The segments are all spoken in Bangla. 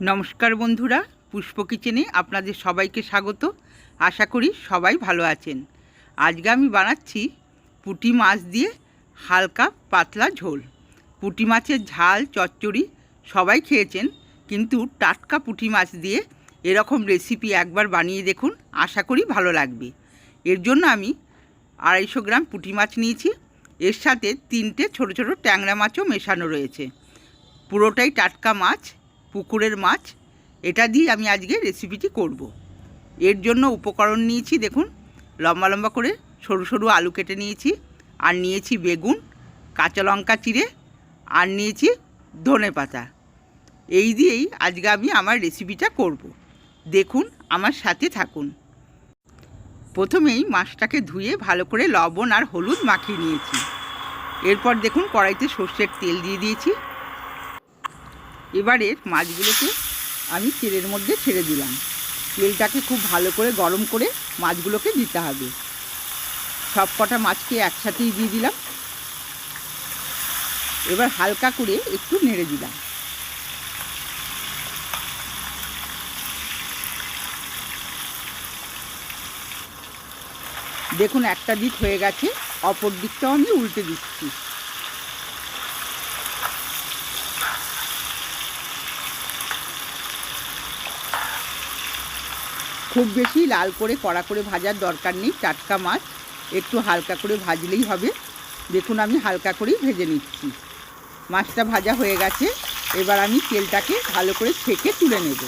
নমস্কার বন্ধুরা, পুষ্প কিচেনে আপনাদের সবাইকে স্বাগত। আশা করি সবাই ভালো আছেন। আজকে আমি বানাচ্ছি পুঁটি মাছ দিয়ে হালকা পাতলা ঝোল। পুঁটি মাছের ঝাল, চচ্চড়ি সবাই খেয়েছেন, কিন্তু টাটকা পুঁটি মাছ দিয়ে এরকম রেসিপি একবার বানিয়ে দেখুন, আশা করি ভালো লাগবে। এর জন্য আমি আড়াইশো গ্রাম পুঁটি মাছ নিয়েছি। এর সাথে তিনটে ছোট ছোট ট্যাংরা মাছও মেশানো রয়েছে। পুরোটাই টাটকা মাছ। পুকুরের মাছ, এটা দিয়ে আমি আজকে রেসিপিটি করব। এর জন্য উপকরণ নিয়েছি, দেখুন, লম্বা লম্বা করে সরু সরু আলু কেটে নিয়েছি, আর নিয়েছি বেগুন, কাঁচা লঙ্কা চিড়ে, আর নিয়েছি ধনে পাতা এই দিয়েই আজকে আমি আমার রেসিপিটা করব। দেখুন, আমার সাথে থাকুন প্রথমেই মাছটাকে ধুয়ে ভালো করে লবণ আর হলুদ মাখিয়ে নিয়েছি এরপর দেখুন, কড়াইতে সর্ষের তেল দিয়ে দিয়েছি এবারে মাছগুলোকে আমি তেলের মধ্যে ছেড়ে দিলাম। তেলটাকে খুব ভালো করে গরম করে মাছগুলোকে দিতে হবে। সব কটা মাছকে একসাথেই দিয়ে দিলাম। এবার হালকা করে একটু নেড়ে দিলাম। দেখুন, একটা দিক হয়ে গেছে, অপর দিকটাও আমি উল্টে দিচ্ছি। খুব বেশি লাল করে, কড়া করে ভাজার দরকার নেই, টাটকা মাছ একটু হালকা করে ভাজলেই হবে। দেখুন আমি হালকা করেই ভেজে নিচ্ছি। মাছটা ভাজা হয়ে গেছে, এবার আমি তেলটাকে ভালো করে ছেঁকে তুলে নেব।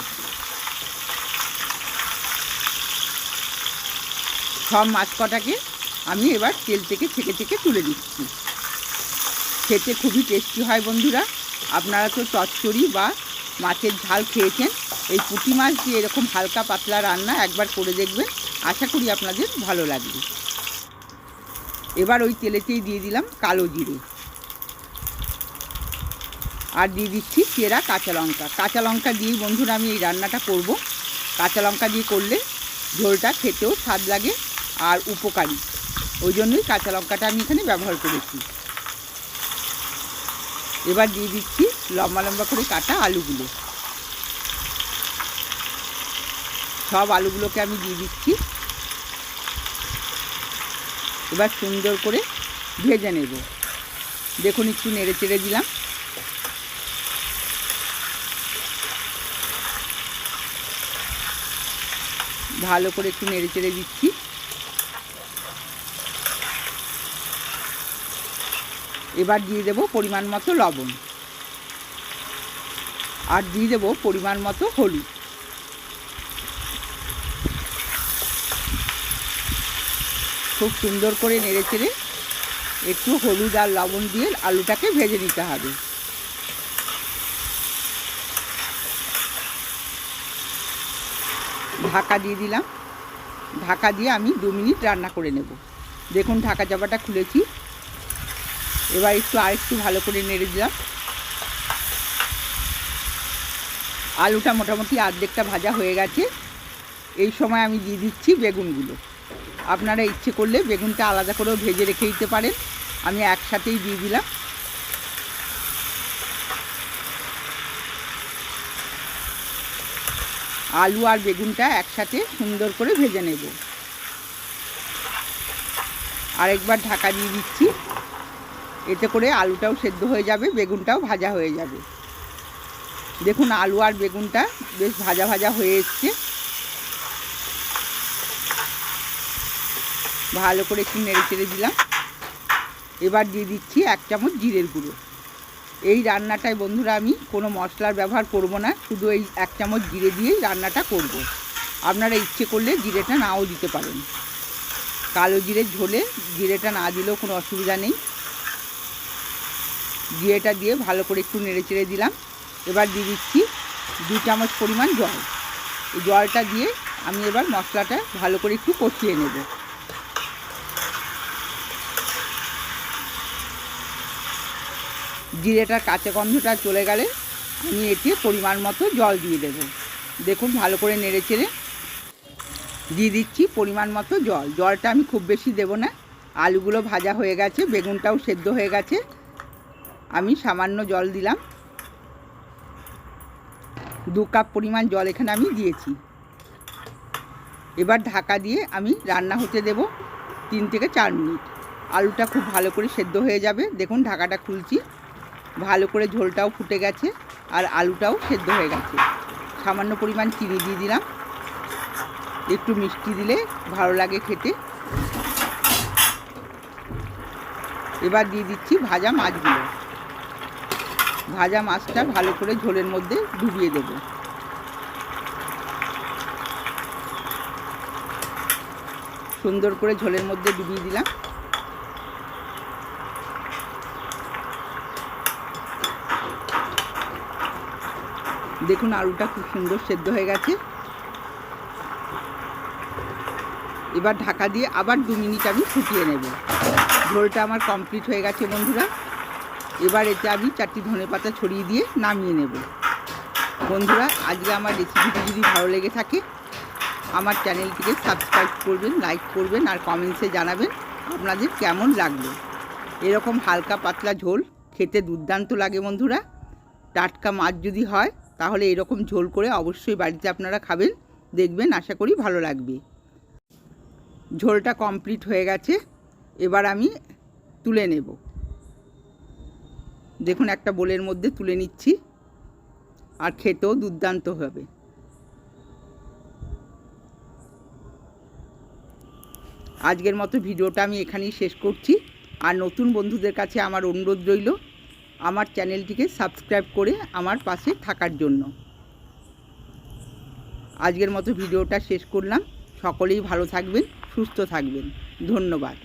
সব মাছ কটাকে আমি এবার তেল থেকে ছেঁকে ছেঁকে তুলে দিচ্ছি। খেতে খুবই টেস্টি হয় বন্ধুরা। আপনারা তো চচ্চড়ি বা মাছের ঝাল খেয়েছেন। এই পুঁটি মাছ দিয়ে এরকম হালকা পাতলা রান্না একবার করে দেখবেন। আশা করি আপনাদের ভালো লাগবে। এবার ওই তেলেতেই দিয়ে দিলাম কালো জিরে। আর দিয়ে দিচ্ছি চেরা কাঁচা লঙ্কা। কাঁচা লঙ্কা দিয়েই বন্ধুরা আমি এই রান্নাটা করব। কাঁচা লঙ্কা দিয়ে করলে ঝোলটা খেতেও স্বাদ লাগে আর উপকারী। ওই জন্যই কাঁচা লঙ্কাটা আমি এখানে ব্যবহার করেছি। এবার দিয়ে দিচ্ছি লম্বা লম্বা করে কাটা আলুগুলো। সব আলুগুলোকে আমি দিয়ে দিচ্ছি। এবার সুন্দর করে ভেজে নেব। দেখুন একটু নেড়ে চেড়ে দিলাম। ভালো করে একটু নেড়ে চেড়ে দিচ্ছি। এবার দিয়ে দেব পরিমাণ মতো লবণ। আর দিয়ে দেব পরিমাণ মতো হলুদ। খুব সুন্দর করে নেড়ে চেড়ে একটু হলুদ আর লবণ দিয়ে আলুটাকে ভেজে নিতে হবে। ঢাকা দিয়ে দিলাম। ঢাকা দিয়ে আমি দু মিনিট রান্না করে নেব। দেখুন ঢাকা চাপাটা খুলেছি। এবার একটু আর একটু ভালো করে নেড়ে দিলাম। আলুটা মোটামুটি আর্ধেকটা ভাজা হয়ে গেছে। এই সময় আমি দিয়ে দিচ্ছি বেগুনগুলো। আপনারা ইচ্ছে করলে বেগুনটা আলাদা করেও ভেজে রেখে দিতে পারেন। আমি একসাথেই দিয়ে দিলাম। আলু আর বেগুনটা একসাথে সুন্দর করে ভেজে নেব। আরেকবার ঢাকা দিয়ে দিচ্ছি। এতে করে আলুটাও সেদ্ধ হয়ে যাবে, বেগুনটাও ভাজা হয়ে যাবে। দেখুন আলু আর বেগুনটা বেশ ভাজা ভাজা হয়ে এসছে। ভালো করে একটু নেড়ে চেড়ে দিলাম। এবার দিয়ে দিচ্ছি এক চামচ জিরের গুঁড়ো। এই রান্নাটায় বন্ধুরা আমি কোনো মশলার ব্যবহার করব না, শুধু এই এক চামচ জিরে দিয়েই রান্নাটা করব। আপনারা ইচ্ছে করলে জিরেটা নাও দিতে পারেন। কালো জিরের ঝোলে জিরেটা না দিলেও কোনো অসুবিধা নেই। জিরেটা দিয়ে ভালো করে একটু নেড়ে চেড়ে দিলাম। এবার দিয়ে দিচ্ছি দু চামচ পরিমাণ জল। এই জলটা দিয়ে আমি এবার মশলাটা ভালো করে একটু কষিয়ে নেব। জিরেটার কাঁচা গন্ধটা চলে গেলে আমি এতে পরিমাণ মতো জল দিয়ে দেব। দেখুন ভালো করে নেড়ে চেড়ে দিয়ে দিচ্ছি পরিমাণ মতো জল। জলটা আমি খুব বেশি দেব না। আলুগুলো ভাজা হয়ে গেছে, বেগুনটাও সেদ্ধ হয়ে গেছে। আমি সামান্য জল দিলাম। দু কাপ পরিমাণ জল এখানে আমি দিয়েছি। এবার ঢাকা দিয়ে আমি রান্না হতে দেব তিন থেকে চার মিনিট। আলুটা খুব ভালো করে সেদ্ধ হয়ে যাবে। দেখুন ঢাকাটা খুলছি। ভালো করে ঝোলটাও ফুটে গেছে আর আলুটাও সেদ্ধ হয়ে গেছে। সামান্য পরিমাণ চিনি দিয়ে দিলাম। একটু মিষ্টি দিলে ভালো লাগে খেতে। এবার দিয়ে দিচ্ছি ভাজা মাছগুলো। ভাজা মাছটা ভালো করে ঝোলের মধ্যে ডুবিয়ে দেব। সুন্দর করে ঝোলের মধ্যে ডুবিয়ে দিলাম। দেখুন আলুটা খুব সুন্দর সেদ্ধ হয়ে গেছে। এবার ঢাকা দিয়ে আবার দু মিনিট আমি ফুটিয়ে নেব। ঝোলটা আমার কমপ্লিট হয়ে গেছে বন্ধুরা। এবার এতে আমি চারটি ধনে পাতা ছড়িয়ে দিয়ে নামিয়ে নেব। বন্ধুরা, আজকে আমার রেসিপিটি যদি ভালো লেগে থাকে, আমার চ্যানেলটিকে সাবস্ক্রাইব করবেন লাইক করবেন আর কমেন্টসে জানাবেন আপনাদের কেমন লাগল। এরকম হালকা পাতলা ঝোল খেতে দুর্দান্ত লাগে বন্ধুরা। টাটকা মাছ যদি হয়, তাহলে এরকম ঝোল করে অবশ্যই বাড়িতে আপনারা খাবেন, দেখবেন আশা করি ভালো লাগবে। ঝোলটা কমপ্লিট হয়ে গেছে, এবার আমি তুলে নেব। দেখুন, একটা বোলের মধ্যে তুলে নিচ্ছি আর খেতেও দুর্দান্ত হবে। আজকের মতো ভিডিওটা আমি এখানেই শেষ করছি। আর নতুন বন্ধুদের কাছে আমার অনুরোধ রইল, আমার চ্যানেলটিকে সাবস্ক্রাইব করে আমার পাশে থাকার জন্য। আজকের মতো ভিডিওটা শেষ করলাম। সকলেই ভালো থাকবেন, সুস্থ থাকবেন। ধন্যবাদ।